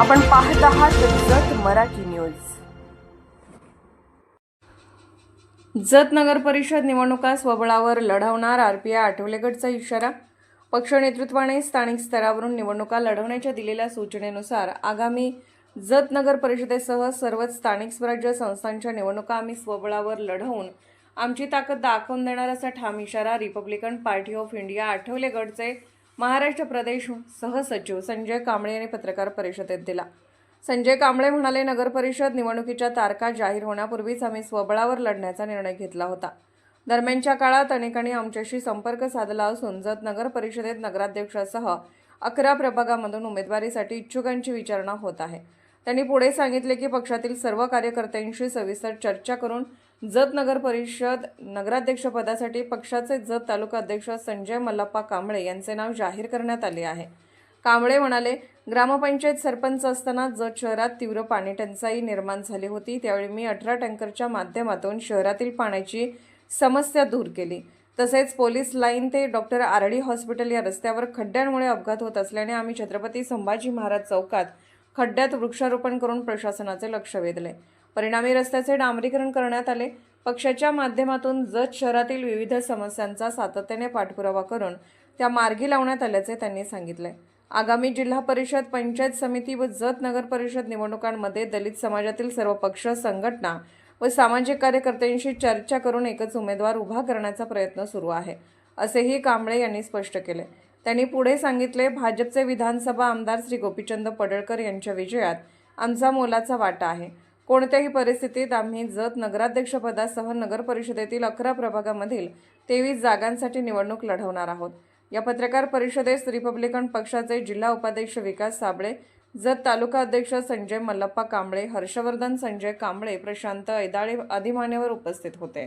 आपण पाहत आहात जत मराठी न्यूज. जत नगर परिषद निवडणुका स्वबळावर लढवणार आरपीआय आठवलेगडचा इशारा. पक्ष नेतृत्वाने स्थानिक स्तरावरून निवडणुका लढवण्याच्या दिलेल्या सूचनेनुसार आगामी जत नगर परिषदेसह सर्वच स्थानिक स्वराज्य संस्थांच्या निवडणुका आम्ही स्वबळावर लढवून आमची ताकद दाखवून देणार असा ठाम इशारा रिपब्लिकन पार्टी ऑफ इंडिया आठवलेगडचे महाराष्ट्र प्रदेश सहसचिव संजय कांबळे यांनी पत्रकार परिषदेत दिला. संजय कांबळे म्हणाले नगरपरिषद निवडणुकीच्या तारखा जाहीर होण्यापूर्वीच आम्ही स्वबळावर लढण्याचा निर्णय घेतला होता. दरम्यानच्या काळात अनेकांनी आमच्याशी संपर्क साधला असून जत नगर परिषदेत नगराध्यक्षासह अकरा प्रभागामधून उमेदवारीसाठी इच्छुकांची विचारणा होत आहे. त्यांनी पुढे सांगितले की पक्षातील सर्व कार्यकर्त्यांशी सविस्तर चर्चा करून जत नगर परिषद नगराध्यक्षपदासाठी पक्षाचे जत तालुका अध्यक्ष संजय मल्लप्पा कांबळे यांचे नाव जाहीर करण्यात आले आहे. कांबळे म्हणाले ग्रामपंचायत सरपंच असताना जत शहरात तीव्र पाणी टंचाई निर्माण झाली होती. त्यावेळी मी अठरा टँकरच्या माध्यमातून शहरातील पाण्याची समस्या दूर केली. तसेच पोलीस लाईन ते डॉक्टर आरडी हॉस्पिटल या रस्त्यावर खड्ड्यांमुळे अपघात होत असल्याने आम्ही छत्रपती संभाजी महाराज चौकात खड्ड्यात वृक्षारोपण करून प्रशासनाचे लक्ष वेधले. परिणामी रस्त्याचे डांबरीकरण करण्यात आले. पक्षाच्या माध्यमातून जत शहरातील विविध समस्यांचा सातत्याने पाठपुरावा करून त्या मार्गी लावण्यात आल्याचे त्यांनी सांगितले. आगामी जिल्हा परिषद पंचायत समिती व जत नगर परिषद निवडणुकांमध्ये दलित समाजातील सर्व पक्ष संघटना व सामाजिक कार्यकर्त्यांशी चर्चा करून एकच उमेदवार उभा करण्याचा प्रयत्न सुरू आहे असेही कांबळे यांनी स्पष्ट केले. त्यांनी पुढे सांगितले भाजपचे विधानसभा आमदार श्री गोपीचंद पडळकर यांच्या विजयात आमचा मोलाचा वाटा आहे. कोणत्याही परिस्थितीत आम्ही जत नगराध्यक्षपदासह नगर परिषदेतील अकरा प्रभागामधील तेवीस जागांसाठी निवडणूक लढवणार आहोत. या पत्रकार परिषदेस रिपब्लिकन पक्षाचे जिल्हा उपाध्यक्ष विकास साबळे जत तालुका अध्यक्ष संजय मल्लप्पा कांबळे हर्षवर्धन संजय कांबळे प्रशांत ऐदाळे आदी मान्यवर उपस्थित होते.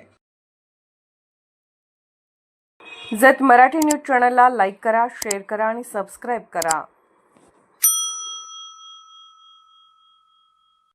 जत मराठी न्यूज चॅनलला लाईक करा शेअर करा आणि सबस्क्राईब करा.